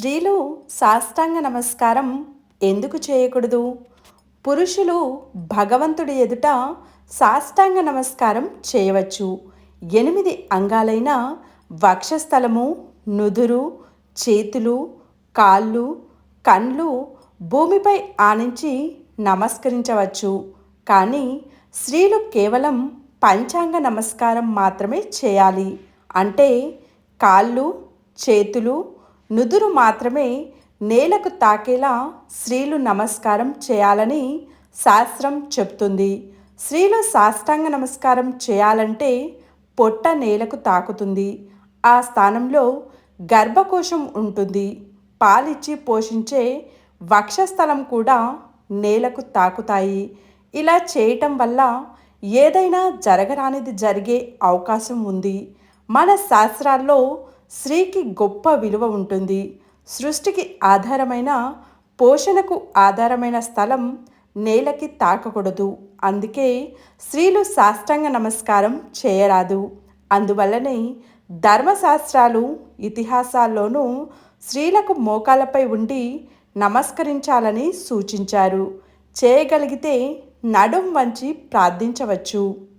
స్త్రీలు సాష్టాంగ నమస్కారం ఎందుకు చేయకూడదు? పురుషులు భగవంతుడి ఎదుట సాష్టాంగ నమస్కారం చేయవచ్చు. ఎనిమిది అంగాలైన వక్షస్థలము నుదురు చేతులు కాళ్ళు కండ్లు భూమిపై ఆనించి నమస్కరించవచ్చు. కానీ స్త్రీలు కేవలం పంచాంగ నమస్కారం మాత్రమే చేయాలి. అంటే కాళ్ళు చేతులు నుదురు మాత్రమే నేలకు తాకేలా స్త్రీలు నమస్కారం చేయాలని శాస్త్రం చెప్తుంది. స్త్రీలు సాష్టాంగ నమస్కారం చేయాలంటే పొట్ట నేలకు తాకుతుంది. ఆ స్థానంలో గర్భకోశం ఉంటుంది. పాలిచ్చి పోషించే వక్షస్థలం కూడా నేలకు తాకుతాయి. ఇలా చేయటం వల్ల ఏదైనా జరగరానిది జరిగే అవకాశం ఉంది. మన శాస్త్రాల్లో స్త్రీకి గొప్ప విలువ ఉంటుంది. సృష్టికి ఆధారమైన పోషణకు ఆధారమైన స్థలం నేలకి తాకకూడదు. అందుకే స్త్రీలు సాష్టాంగ నమస్కారం చేయరాదు. అందువల్లనే ధర్మశాస్త్రాలు ఇతిహాసాల్లోనూ స్త్రీలకు మోకాలపై ఉండి నమస్కరించాలని సూచించారు. చేయగలిగితే నడుం వంచి ప్రార్థించవచ్చు.